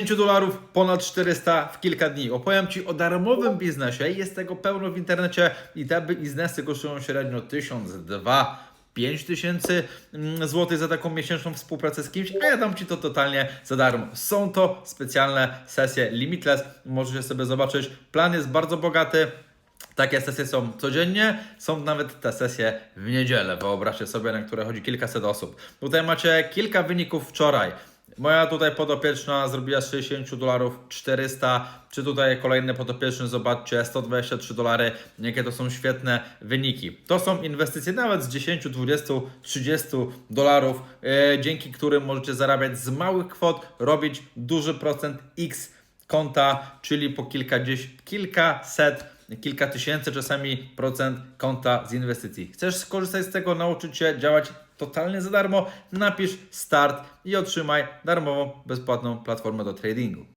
5 dolarów, ponad 400 w kilka dni. Opowiem Ci o darmowym biznesie. Jest tego pełno w internecie i te biznesy kosztują średnio 1000, 2, 5 tysięcy mm, złotych za taką miesięczną współpracę z kimś, a ja dam Ci to totalnie za darmo. Są to specjalne sesje limitless, możecie sobie zobaczyć. Plan jest bardzo bogaty. Takie sesje są codziennie, są nawet te sesje w niedzielę. Wyobraźcie sobie, na które chodzi kilkaset osób. Tutaj macie kilka wyników wczoraj. Moja tutaj podopieczna zrobiła z 60 dolarów 400, czy tutaj kolejny podopieczny, zobaczcie, 123 dolary, jakie to są świetne wyniki. To są inwestycje nawet z 10, 20, 30 dolarów, e, dzięki którym możecie zarabiać z małych kwot, robić duży procent X konta, czyli po kilkadziesiąt, kilkaset, kilka tysięcy czasami procent konta z inwestycji. Chcesz skorzystać z tego, nauczyć się działać totalnie za darmo? Napisz start i otrzymaj darmową, bezpłatną platformę do tradingu.